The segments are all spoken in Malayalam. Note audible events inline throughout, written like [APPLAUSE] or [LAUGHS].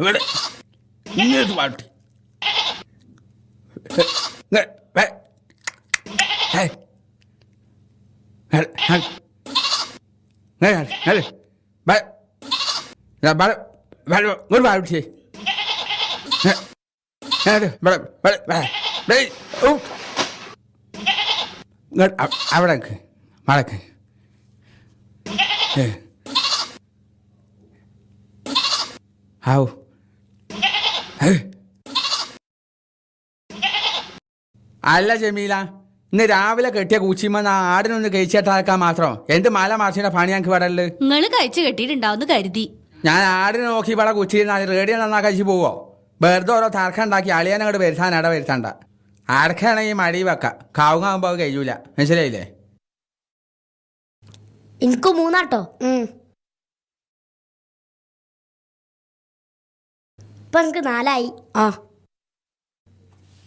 ഇവിടെ ഇങ്ങോട്ട് പാട്ട് ഇങ്ങ- വേ- ഹേ. ഹേ, ഹേ. ഇങ്ങ് വേ- ഹേ. വേ- ദാ വേ- വേ- ഇങ്ങോട്ട് പാട്ട് ചെയ്യ്. ഹേ. ഹേ, ഇത് ഇവിടെ ഇവിടെ ഇവിടെ ഇവിടെ ഊ. ഇങ്ങോട്ട് അ- അല്ല ജമീല ഇന്ന് രാവിലെ കെട്ടിയ കൂച്ചിമ്മ ആടിനൊന്ന് കഴിച്ചിട്ടാക്കാൻ മാത്രം എന്ത് മാല മാഷിന്റെ പണി ഞങ്ങൾക്ക് ഇവിടെ നിങ്ങൾ കഴിച്ചു കെട്ടിയിട്ടുണ്ടാവുന്ന് കരുതി. ഞാൻ ആടിനെ നോക്കി ഇവിടെ കുച്ചിരുന്നാൽ റേഡിയോ നന്നാ കഴിച്ചു പോവോ? വെറുതെ ഓരോ തർക്കം ഉണ്ടാക്കി അളിയാനങ്ങോട്ട് വരുത്താൻ ഇട വരുത്തണ്ട. ആർക്കാണെങ്കിൽ മടി വെക്കാം. കാവുങ്ങാകുമ്പോ അത് കഴിയൂല. മനസ്സിലായില്ലേ? എനിക്ക് മൂന്നാട്ടോ. ഇപ്പൊ എനിക്ക് നാലായി. ആ.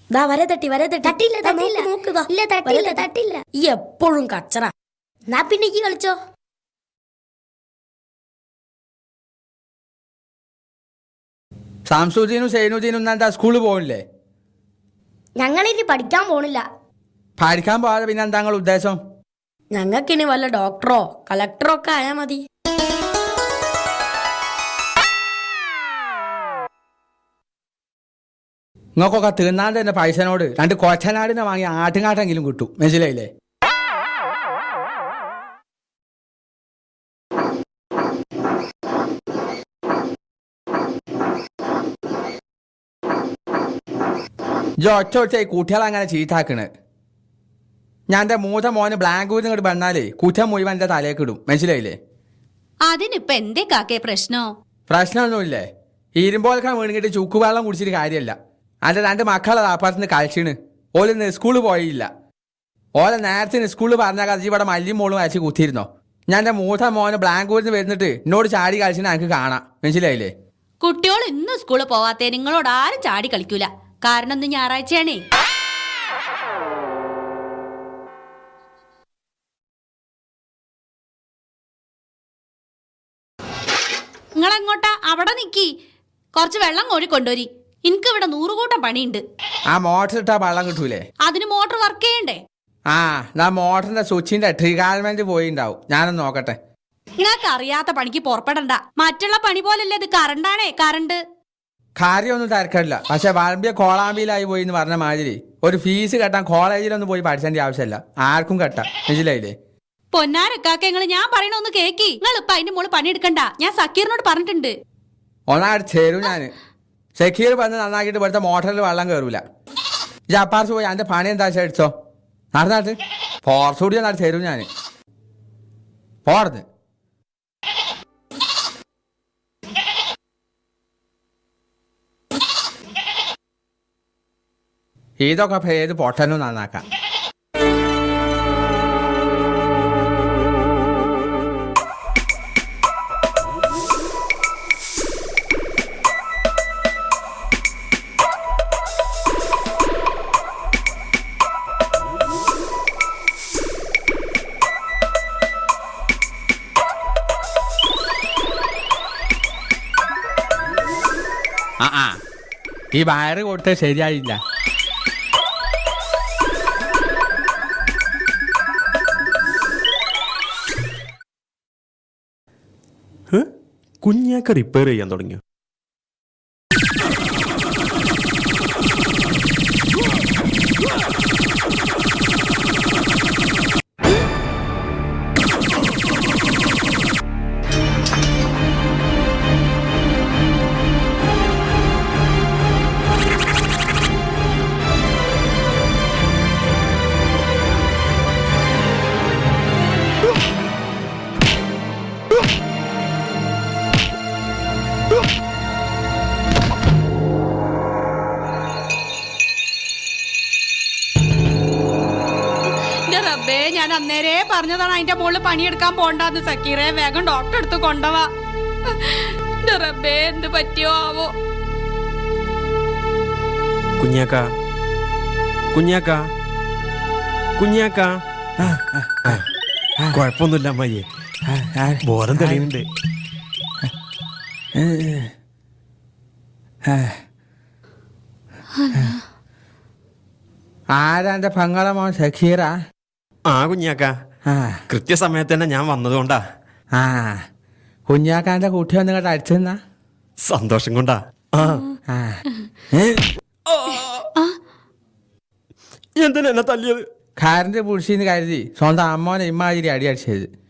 ദാ വരെ തട്ടി വരെ തട്ടി. തട്ടില്ല തട്ടില്ല നോക്കുക ഇല്ല തട്ടില്ല തട്ടില്ല ഈ എപ്പോഴും കച്ചറ. എന്നാ പിന്നെ ഈ കളിച്ചോ? സാംസുജീനും ഇന്ന് എന്താ സ്കൂളിൽ പോകില്ലേ ഞങ്ങളിനി പഠിക്കാൻ പോണില്ല. പഠിക്കാൻ പോകാതെ പിന്നെ എന്താ ഉദ്ദേശം? ഞങ്ങൾക്കിനി വല്ല ഡോക്ടറോ കളക്ടറോ ഒക്കെ ആയാ മതി. നിങ്ങൾക്കൊക്കെ തിന്നാണ്ട് തന്നെ പൈസനോട് രണ്ട് കൊച്ചനാടിനെ വാങ്ങി ആട്ടുങ്ങാട്ടെങ്കിലും കിട്ടും. മനസ്സിലായില്ലേ? ഒറ്റ ഒറ്റ കുട്ടികളെ അങ്ങനെ ചീത്താക്കണ്? ഞാൻ എന്റെ മൂത്ത മോന് ബ്ലാങ്കൂന്ന് ഇങ്ങോട്ട് വന്നാലേ കുറ്റം മുഴുവൻ എന്റെ തലേക്ക് ഇടും. മനസ്സിലായില്ലേ? അതിനിപ്പോ എന്തേ കാക്കേ പ്രശ്നോ? പ്രശ്നമൊന്നുമില്ലേ? ഇരുമ്പോലൊക്കെ വീണിട്ട് ചുക്കുവെള്ളം കുടിച്ചിട്ട് കാര്യമല്ല അതിന്റെ രണ്ട് മക്കളെ താപ്പാത്തിന് കളിച്ചിണ്. ഓലിന്ന് സ്കൂളിൽ പോയില്ല. ഓലെ നേരത്തെ സ്കൂളിൽ പറഞ്ഞ കഥ ഇവിടെ മല്ലിയും മോളും അയച്ച് കുത്തിയിരുന്നോ? ഞാൻ എന്റെ മൂത്ത മോനെ ബ്ലാങ്കൂരിൽ നിന്ന് വരുന്നിട്ട് എന്നോട് ചാടി കളിച്ചിട്ട് എനിക്ക് കാണാം. മനസ്സിലായില്ലേ? കുട്ടികൾ ഇന്ന് സ്കൂളിൽ പോവാത്തേ നിങ്ങളോട് ആരും ചാടി കളിക്കൂല. കാരണം ഇന്ന് ഞായറാഴ്ചയാണേ. നിങ്ങളെങ്ങോട്ടാ? അവിടെ നിക്കി. കുറച്ച് വെള്ളം കോഴി കൊണ്ടുവരി. എനിക്ക് ഇവിടെ നൂറുകൂട്ടം പണിയുണ്ട്. ആ മോട്ടർ ഇട്ടാ വെള്ളം കിട്ടൂലേ? അതിന് മോട്ടർ വർക്ക് ചെയ്യണ്ടേ? ആ ഞാൻ മോട്ടറിന്റെ സ്വിച്ചിന്റെ പോയി പോയിണ്ടാവും. ഞാനൊന്ന് നോക്കട്ടെ. നിങ്ങൾക്ക് അറിയാത്ത പണിക്ക് പുറപ്പെടണ്ട. മറ്റുള്ള പണി പോലല്ലേ ഇത് കറണ്ടാണേ കറണ്ട് കാര്യമൊന്നും തിരക്കില്ല പക്ഷെ വളമ്പിയ കോളാമ്പിയിലായി പോയി എന്ന് പറഞ്ഞ മാതിരി ഒരു ഫീസ് കെട്ടാൻ കോളേജിലൊന്നും പോയി പഠിച്ചതിന്റെ ആവശ്യമില്ല. ആർക്കും കെട്ടാം. മനസ്സിലായില്ലേ? പൊന്നാരക്കാക്ക നിങ്ങൾ ഞാൻ പറയണ ഒന്ന് കേക്കി. നിങ്ങൾ ഇപ്പൊ അതിന്റെ മോൾ പണിയെടുക്കണ്ട. ഞാൻ സക്കീറിനോട് പറഞ്ഞിട്ടുണ്ട്. ഒന്നാട് ചേരും ഞാൻ സെക്യൂർ വന്ന് നന്നാക്കിയിട്ട് ഇവിടുത്തെ മോട്ടറിൽ വെള്ളം കയറൂല ജപ്പാർസ് പോയി എന്റെ പണി എന്താ വെച്ചാൽ അടിച്ചോ നടന്നാട്ട് ഫോർസ് കൂടി നട ചേരും ഞാൻ പോർന്ന് ഇതൊക്കെ ഏത് പൊട്ടനും നന്നാക്കാം. ഈ വയറ് കൊടുത്ത ശരിയായില്ല. കുഞ്ഞാക്ക റിപ്പയർ ചെയ്യാൻ തുടങ്ങിയോ? അന്നേരേ പറഞ്ഞതാണ് അതിന്റെ മുകളിൽ പണിയെടുക്കാൻ പോണ്ടാന്ന്. സക്കീറെ വേഗം ഡോക്ടർ എടുത്ത് കൊണ്ടവാ. റബ്ബേ എന്ത് പറ്റിയോ ആവോ. കുഞ്ഞാക്ക. കുഞ്ഞാക്ക. കുഞ്ഞാക്ക. കുഴപ്പമൊന്നുമില്ല അമ്മയെ ബോധം തെളിയുന്നുണ്ട്. ആരാന്റെ പങ്ങളെ മോൻ സഖീറ ആ കുഞ്ഞാക്ക. ആ. കൃത്യസമയത്ത് തന്നെ ഞാൻ വന്നതുകൊണ്ടാ. ആ കുഞ്ഞാക്കാന്റെ കൂട്ടി വന്ന് ഇങ്ങോട്ട് അടിച്ചെന്നാ സന്തോഷം കൊണ്ടാ. ആ. ആ. എന്തിനാ എന്നെ തല്ലിയത്? കാരന്റെ പുഴിച്ചിന്ന് കരുതി. സ്വന്തം അമ്മോനെ ഇമ്മാതിരി അടി അടിച്ചത്.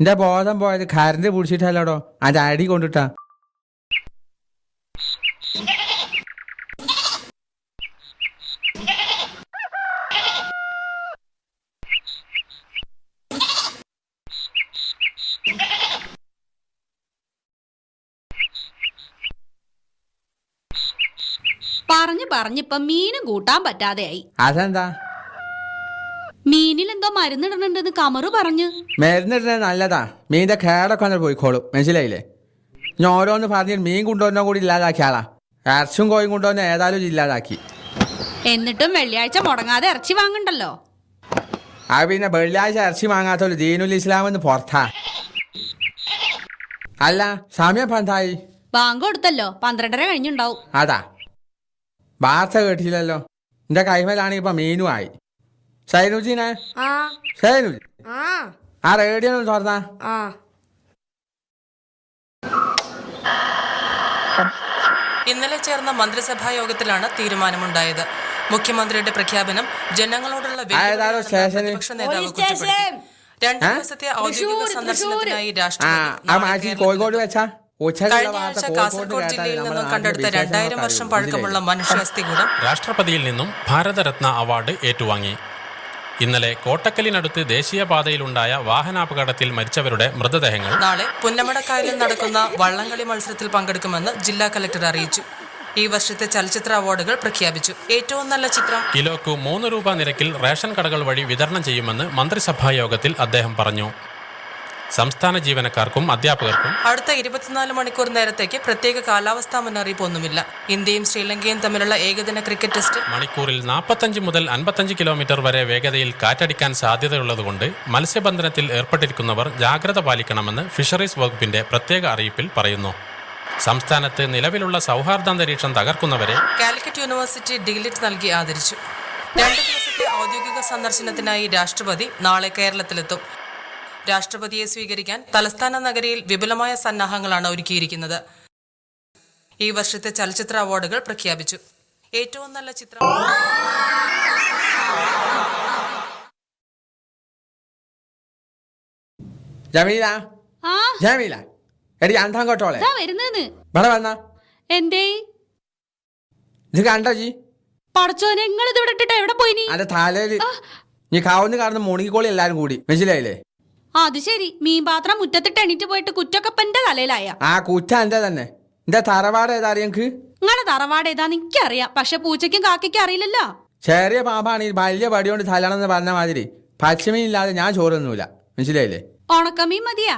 എന്റെ ബോധം പോയത് കാരന്റെ പുഴിച്ചിട്ടല്ലോടോ അത് അടി കൊണ്ടിട്ടാ പറഞ്ഞു പറഞ്ഞിപ്പം മീനും കൂട്ടാൻ പറ്റാതെയായി. അതെന്താ? മീനിൽ എന്തോ മരുന്നിടണുണ്ടെന്ന് കമറു പറഞ്ഞു. മരുന്നിടുന്നത് നല്ലതാ. മീനിന്റെ കേടൊക്കെ ഒന്ന് പോയിക്കോളും. മനസ്സിലായില്ലേ? ഞാൻ ഓരോന്ന് പറഞ്ഞിട്ട് മീൻ കൊണ്ടുവന്നോ കൂടി ഇല്ലാതാക്കിയ ആളാ. ഇറച്ചും കോയും കൊണ്ടുവന്ന ഏതായാലും ഇല്ലാതാക്കി. എന്നിട്ടും വെള്ളിയാഴ്ച മുടങ്ങാതെ ഇറച്ചി വാങ്ങണ്ടല്ലോ? ആ പിന്നെ വെള്ളിയാഴ്ച ഇറച്ചി വാങ്ങാത്തോളൂ ദീനുൽ ഇസ്ലാം എന്ന് പുറത്താ. അല്ല സമയം പന്തായി ബാങ്ക് കൊടുത്തല്ലോ. പന്ത്രണ്ടര കഴിഞ്ഞുണ്ടാവും. അതാ. വാർത്ത കേട്ടില്ലല്ലോ. എന്റെ കൈമേലാണ് ഇപ്പൊ മീനു ആയി. സൈനുജീനെ? ആ. സൈനുജി? ആ. ആ റേഡിയോ ഒന്ന് തുറന്നാ. ആ. ഇന്നലെ ചേർന്ന മന്ത്രിസഭാ യോഗത്തിലാണ് തീരുമാനമുണ്ടായത്. മുഖ്യമന്ത്രിയുടെ പ്രഖ്യാപനം ജനങ്ങളോടുള്ള പ്രതിപക്ഷ നേതാവ് കുറ്റപ്പെടുത്തി. രണ്ട് ദിവസത്തെ ഔദ്യോഗിക സന്ദർശനത്തിനായി രാഷ്ട്രപതി കോഴിക്കോട് വെച്ചാ? കാസർഗോഡ് ജില്ലയിൽ നിന്നും കണ്ടെടുത്ത രണ്ടായിരം വർഷം. പഴക്കമുള്ള മനുഷ്യാസ്ഥികൂടം രാഷ്ട്രപതിയിൽ നിന്നും ഭാരതരത്ന അവാർഡ് ഏറ്റുവാങ്ങി. ഇന്നലെ കോട്ടക്കലിനടുത്ത് ദേശീയപാതയിലുണ്ടായ വാഹനാപകടത്തിൽ മരിച്ചവരുടെ മൃതദേഹങ്ങൾ നാളെ പുന്നമടക്കായലിൽ നടക്കുന്ന വള്ളംകളി മത്സരത്തിൽ പങ്കെടുക്കുമെന്ന് ജില്ലാ കലക്ടർ അറിയിച്ചു. ഈ വർഷത്തെ ചലച്ചിത്ര അവാർഡുകൾ പ്രഖ്യാപിച്ചു. ഏറ്റവും നല്ല ചിത്രം? കിലോക്ക് മൂന്ന് രൂപ നിരക്കിൽ റേഷൻ കടകൾ വഴി വിതരണം ചെയ്യുമെന്ന് മന്ത്രിസഭാ യോഗത്തിൽ അദ്ദേഹം പറഞ്ഞു. സംസ്ഥാന ജീവനക്കാർക്കും അധ്യാപകർക്കും അടുത്ത ഇരുപത്തിനാല് മണിക്കൂർ നേരത്തേക്ക് പ്രത്യേക കാലാവസ്ഥാ മുന്നറിയിപ്പ് ഒന്നുമില്ല. ഇന്ത്യയും ശ്രീലങ്കയും തമ്മിലുള്ള ഏകദിന ക്രിക്കറ്റ് ടെസ്റ്റ് മണിക്കൂറിൽ നാൽപ്പത്തഞ്ച് മുതൽ അൻപത്തഞ്ച് കിലോമീറ്റർ വരെ വേഗതയിൽ കാറ്റടിക്കാൻ സാധ്യതയുള്ളതുകൊണ്ട് മത്സ്യബന്ധനത്തിൽ ഏർപ്പെട്ടിരിക്കുന്നവർ ജാഗ്രത പാലിക്കണമെന്ന് ഫിഷറീസ് വകുപ്പിന്റെ പ്രത്യേക അറിയിപ്പിൽ പറയുന്നു. സംസ്ഥാനത്ത് നിലവിലുള്ള സൗഹാർദ്ദാന്തരീക്ഷം തകർക്കുന്നവരെ കാലിക്കറ്റ് യൂണിവേഴ്സിറ്റി ഡിഗ്ലിറ്റ് നൽകി ആദരിച്ചു. രണ്ട് ദിവസത്തെ ഔദ്യോഗിക സന്ദർശനത്തിനായി രാഷ്ട്രപതി നാളെ കേരളത്തിലെത്തും. രാഷ്ട്രപതിയെ സ്വീകരിക്കാൻ തലസ്ഥാന നഗരിയിൽ വിപുലമായ സന്നാഹങ്ങളാണ് ഒരുക്കിയിരിക്കുന്നത്. ഈ വർഷത്തെ ചലച്ചിത്ര അവാർഡുകൾ പ്രഖ്യാപിച്ചു. ഏറ്റവും നല്ല ചിത്രം ജമീല. ജമീല. എടി അന്തം കേട്ടോളെ ഇവിടെ വന്ന. എന്തേ? ഇത് കണ്ടോ ജി? പടച്ചോനെ നിങ്ങൾ ഇത് ഇട്ടിട്ട് എവിടെ പോയി നീ? അന്റെ തലയിൽ. നീ കാവുന്ന കാണുന്ന മുണുകിക്കോളി എല്ലാരും കൂടി. മനസ്സിലായില്ലേ? അത് ശരി. മീൻ പാത്രം മുറ്റത്തിട്ട് എണീറ്റ് പോയിട്ട് കുറ്റക്കപ്പന്റെ തലയിലായ. ആ കുറ്റ എന്താ തന്നെ. എന്റെ തറവാട് ഏതാ അറിയക്ക് നിങ്ങളുടെ തറവാട് ഏതാന്ന് എനിക്കറിയാം. പക്ഷെ പൂച്ചയ്ക്കും കാക്കയ്ക്കും അറിയില്ലല്ലോ. ചെറിയ പാമ്പാണ് ഈ വലിയ പടി കൊണ്ട് തലണമെന്ന് പറഞ്ഞ മാതിരി. പച്ചമീൻ ഇല്ലാതെ ഞാൻ ചോറൊന്നുമില്ല. മനസ്സിലായില്ലേ? ഉണക്കമീൻ മതിയാ?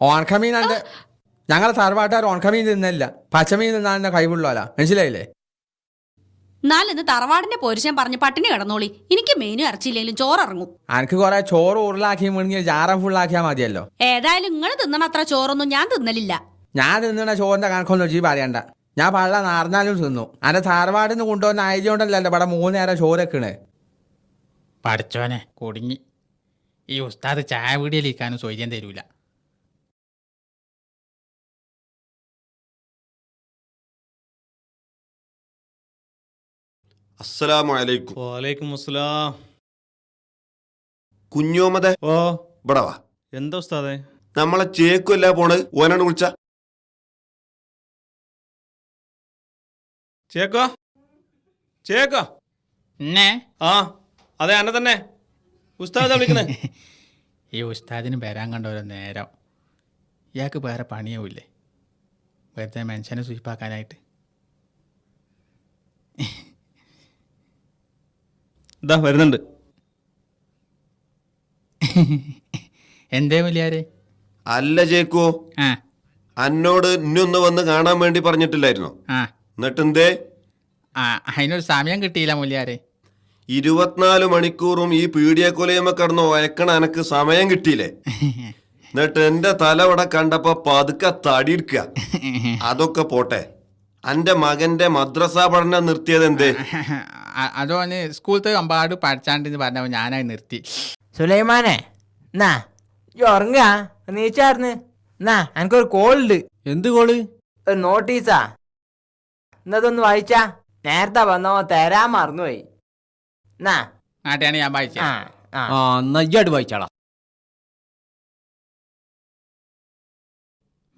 ഓണക്കമീൻ ഞങ്ങളെ തറവാട്ടുകാർ ഓണക്കമീൻ തിന്നില്ല പച്ചമീൻ തിന്നാൻ എന്നെ കൈവുള്ളോല മനസ്സിലായില്ലേ? എന്നാലിന്ന് തറവാടിന്റെ പോരുഷൻ പറഞ്ഞ് പട്ടിണി കിടന്നോളി. എനിക്ക് മെനു അരച്ചില്ലെങ്കിലും ചോറിറങ്ങും. എനിക്ക് കുറെ ചോറ് ഉരുളാക്കി മുണിങ്ങി ജാറം ഫുള്ളാക്കിയാ മതിയല്ലോ. ഏതായാലും നിങ്ങൾ തിന്നണ അത്ര ചോറൊന്നും ഞാൻ തിന്നലില്ല. ഞാൻ തിന്നണ ചോറിന്റെ കണക്കൊന്നും ചീ പറയണ്ട. ഞാൻ പള്ള നാർന്നാലും തിന്നു. അന്റെ തറവാടിൽ നിന്ന് കൊണ്ടുവന്ന അരി കൊണ്ടല്ലോ ഇവിടെ മൂന്ന് നേരം ചോറൊക്കണ്. പഠിച്ചോനെ കുടുങ്ങി. ഈ ഉസ്താദ് ചായ വീടിയിലിരിക്കാനും സൗകര്യം തരൂല. അസ്സലാമു അലൈക്കും വാലേക്കും അസ്സലാം കുഞ്ഞോമതെ. ഓ. ഇവിടെ വാ. എന്താ ഉസ്താദേ? നമ്മളെ ചേക്കുമല്ല പോണ് ഓനാണ് വിളിച്ച. ചേക്കോ? ചേക്കോ? എന്നെ? ആ അതെ അന്നെ തന്നെ. ഉസ്താദാ വിളിക്കണേ. [LAUGHS] ഈ ഉസ്താദിന് വരാൻ കണ്ട ഒരു നേരം. ഇയാൾക്ക് വേറെ പണിയാവില്ലേ വെറുതെ മനുഷ്യനെ സൂചിപ്പാക്കാനായിട്ട് ഇതാ വരുന്നുണ്ട്. [LAUGHS] എന്തേ വലിയാരെ അല്ല ജേക്കോ ആ. അന്നോട് ഇന്നൊന്ന് വന്ന് കാണാൻ വേണ്ടി പറഞ്ഞിട്ടില്ലായിരുന്നു? ആ. എന്നിട്ട് എന്തേ ആ അതിനൊരു സമയം കിട്ടിയില്ല മുല്യാരെ ഇരുപത്തിനാല് മണിക്കൂറും ഈ പീഡിയക്കൊലയമ്മ കടന്ന് വയക്കണ എനക്ക് സമയം കിട്ടിയില്ലേ? [LAUGHS] എന്നിട്ട് എന്റെ തലവിടെ കണ്ടപ്പോ പതുക്കെ തടിയെടുക്കുക [LAUGHS] അതൊക്കെ പോട്ടെ. അന്റെ മകന്റെ മദ്രസ പഠനം നിർത്തിയത് എന്തേ? അതോന് സ്കൂളത്തെ അമ്പാട് പഠിച്ചാണ്ടെന്ന് പറഞ്ഞപ്പോൾ ഞാനായി നിർത്തി. സുലൈമാനെ എന്നാ ഈ ഉറങ്ങാ നീച്ചാർന്ന് എന്നാ എനിക്കൊരു കോളുണ്ട്. എന്ത് കോൾ? ഒരു നോട്ടീസാ. എന്നതൊന്ന് വായിച്ചാ. നേരത്തെ വന്നോ തരാൻ മറന്നുപോയി. എന്നാ നാട്ടിയാണ് ഞാൻ വായിച്ചത് ആ ആ. ആ നയ്യാട് വായിച്ചാളാ.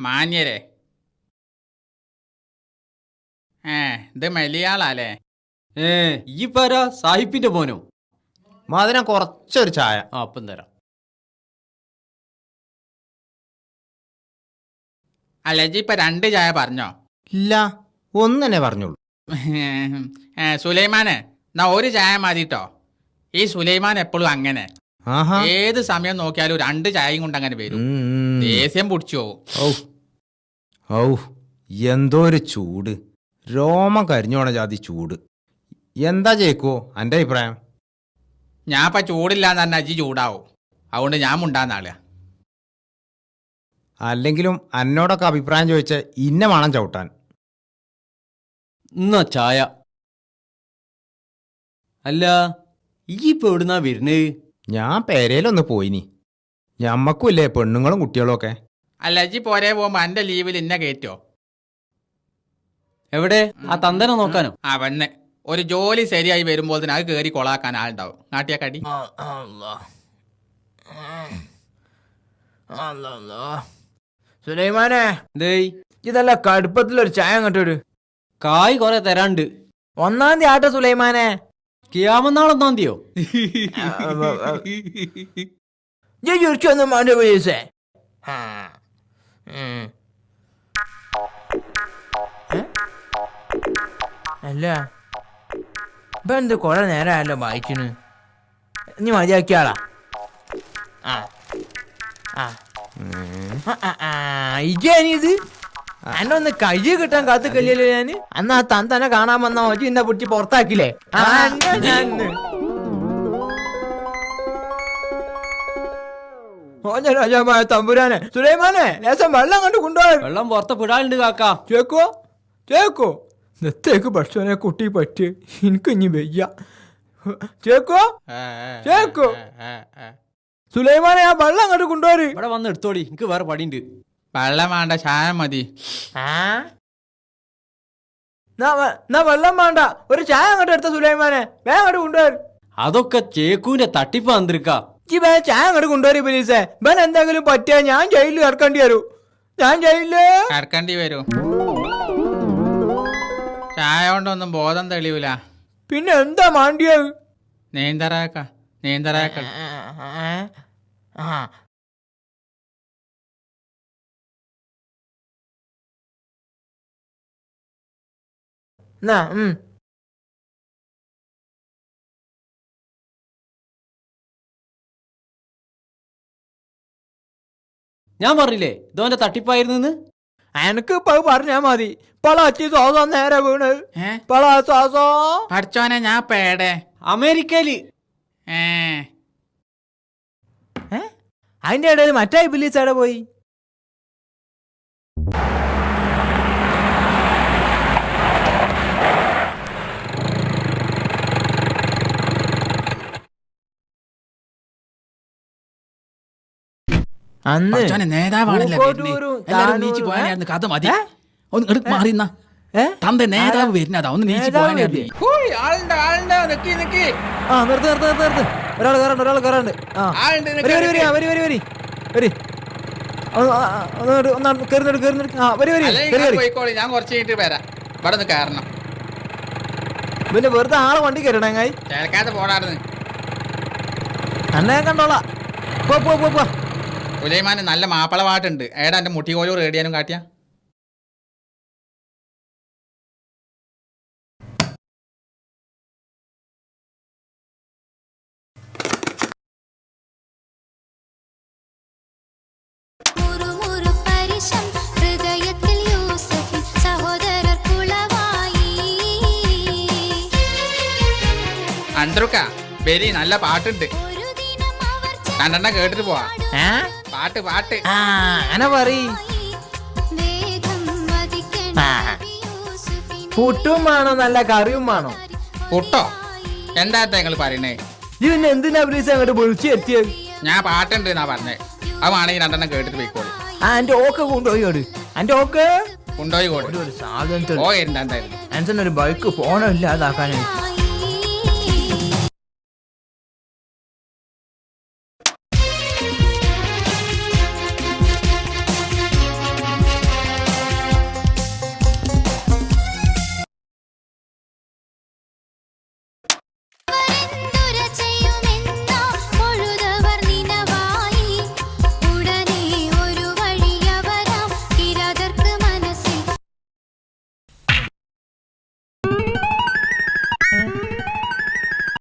മാന്യരെ. ഏ ഇത് മലയാളല്ലേ ഏ ഈ പാര സാഹിബിന്റെ മോനോ? മാതിന കുറച്ചൊരു ചായ. ആ അപ്പം തരാം. അല്ല ഇജ്ജ് ഇപ്പൊ രണ്ട് ചായ പറഞ്ഞോ? ഇല്ല ഒന്നെ പറഞ്ഞോളൂ ഏ, സുലൈമാനെ എന്നാ ഒരു ചായ മതിട്ടോ ഈ സുലൈമാൻ എപ്പോഴും അങ്ങനെ. ആഹാ. ഏത് സമയം നോക്കിയാലും രണ്ട് ചായയും കൊണ്ട് അങ്ങനെ വരും. ഉം, ഉം. ദേഷ്യം പിടിച്ചു പോവും. ഔ ഔ എന്തോ ഒരു ചൂട്. രോമം കരിഞ്ഞോണ ജാതി ചൂട്. എന്താ ചേക്കോ എന്റെ അഭിപ്രായം? ഞാൻ ഇപ്പൊ ചൂടില്ലാന്ന് പറഞ്ഞാൽ അജി ചൂടാവും. അതുകൊണ്ട് ഞാൻ മുണ്ടാന്നാൾ അല്ലെങ്കിലും എന്നോടൊക്കെ അഭിപ്രായം ചോദിച്ച ഇന്ന വേണം ചവിട്ടാൻ. എന്നാ ചായ. അല്ല ഈ ഇപ്പൊ എവിടുന്നാ വരുന്നത് ഞാൻ പേരയിലൊന്ന് പോയിനി. ഞമ്മക്കും ഇല്ലേ പെണ്ണുങ്ങളും കുട്ടികളും ഒക്കെ? അല്ല അജി പോരെ പോകുമ്പോ എന്റെ ലീവിൽ ഇന്നെ കയറ്റോ എവിടെ? ആ തന്തനെ നോക്കാനോ? ആ വന്ന്. ഒരു ജോലി ശരിയായി വരുമ്പോൾ തന്നെ അത് കയറി കൊളാക്കാൻ ആളുണ്ടാവും. നാട്ടിയ കടി? സുലൈമാനെ ഇതല്ല കടുപ്പത്തിലൊരു ചായ അങ്ങോട്ടൊരു കായ് കൊറേ തരാണ്ട്. ഒന്നാം തീയതി ആട്ടെ സുലൈമാനെ. കിയാമന്നാളൊന്നാം തീയോ? ഒന്നും വേണ്ട പോലീസേ അല്ല. ഇപ്പൊ എന്ത് കൊറേ നേരമായല്ലോ വായിക്കണ് ഇനി മതിയാക്കിയാളാ. ആ. ആ. ഇജാനിത് എന്നെ ഒന്ന് കഴി കിട്ടാൻ കാത്തു കല്യല്ലോ ഞാൻ അന്ന് ആ തന്നെ കാണാൻ വന്ന മതി എന്നെ പിടിച്ച് പുറത്താക്കില്ലേ? ഓഞ്ഞ രാജാമായ തമ്പുരാനെ. സുലൈമാനെ ലേശം വെള്ളം കണ്ട് കൊണ്ടുപോയ വെള്ളം പുറത്ത് പിടാനുണ്ട് കാക്ക. ചേക്കോ ചേക്കോ നെത്തേക്ക് ഭക്ഷണെ കുട്ടി പറ്റി എനിക്ക് ഇനി വയ്യ. ചേക്കോ? ചേക്കോ? സുലൈമാനെ ആ വെള്ളം അങ്ങോട്ട് കൊണ്ടുപോയി ഇവിടെ വന്ന് എടുത്തോടി. എനിക്ക് വേറെ പടിയുണ്ട് വെള്ളം വേണ്ട ചായ മതി. എന്നാ വെള്ളം വേണ്ട. ഒരു ചായ അങ്ങോട്ട് എടുത്ത സുലൈമാനെ. വേഗം അങ്ങോട്ട് കൊണ്ടുപോയി അതൊക്കെ ചേക്കുവിന്റെ തട്ടിപ്പ് വന്നിരിക്ക. ഈ വേ ചായ അങ്ങോട്ട് കൊണ്ടുപോയി പോലീസേ ഇവൻ എന്തെങ്കിലും പറ്റിയാ ഞാൻ ജയിലിൽ കിടക്കേണ്ടി വരൂ. ഞാൻ ജയിലിൽ ഇറക്കേണ്ടി വരും. ചായ കൊണ്ടൊന്നും ബോധം തെളിയൂല പിന്നെ എന്താ മാണ്ടിയത് നീന്തറാക്ക നീന്തറാക്ക എന്നാ ഉം. ഞാൻ പറഞ്ഞില്ലേ ഇതോന്റെ തട്ടിപ്പായിരുന്നു എനക്ക് ഇപ്പൊ പറഞ്ഞാ മതി. പളാച്ചി ശ്വാസം നേരെ വീണ്. ഏ? പളാ ശ്വാസോ. പഠിച്ചോനെ ഞാൻ പേടെ അമേരിക്കയിൽ. ഏ. അതിന്റെ ഇടയിൽ മറ്റേ ബില്ലീസ് എവിടെ പോയി. അന്ന് നേതാവാണല്ലേ എല്ലാരും നീച്ചു പോയാനായിരുന്നു കഥ മതി. ഒന്ന് എടുക്ക് മാറിന്നാ ഏ? തന്റെ നേതാവ് വരുന്നതാ ഒന്ന് നീച്ചു ഞാൻ കുറച്ച് കഴിഞ്ഞിട്ട് വരാം. ഇവിടെ ഒന്ന് കയറണം. പിന്നെ വെറുതെ ആളെ വണ്ടി കയറണേങ്ങായി കേൾക്കാതെ പോടാർന്ന് അന്നേ കണ്ടോളാ. പോ പോ പോ. പോ ഉലൈമാന് നല്ല മാപ്പിള പാട്ടുണ്ട് ഏടാ എന്റെ മുട്ടിക്കോലോ റേഡിയാനും കാട്ടിയ? അന്തരുക്ക പരിശം ഹൃദയത്തിൽ യൂസഫിൻ സഹോദരർ കുളവായി. അന്ത്രുക്ക ബെരി നല്ല പാട്ടുണ്ട്. കണ്ടെണ്ണ കേട്ടിട്ട് പോവാ? പാട്ട് പാട്ട്. ആ അങ്ങനെ പറയ്. പുട്ടും വേണോ? നല്ല കറിയും വേണോ? പുട്ടോ? എന്താ നിങ്ങൾ പറയണേ? ഇത് പിന്നെ എന്തിനാ പ്രീസ് അങ്ങോട്ട് വിളിച്ചു എത്തിയത് ഞാൻ പാട്ടുണ്ട് എന്നാ പറഞ്ഞേ. അത് വേണമെങ്കിൽ രണ്ടെണ്ണം കേട്ടിട്ട് പോയിക്കോളി. ആ എന്റെ ഓക്കെ കൊണ്ടുപോയി ഓട് എന്റെ ഓക്കെ? കൊണ്ടുപോയി ഓടി ഒരു സാധനത്തിൽ ഓ എന്തായിരുന്നു ആൻസൺ ഒരു ബൈക്ക് ഫോണോ ഇല്ലാതാക്കാനായിട്ട്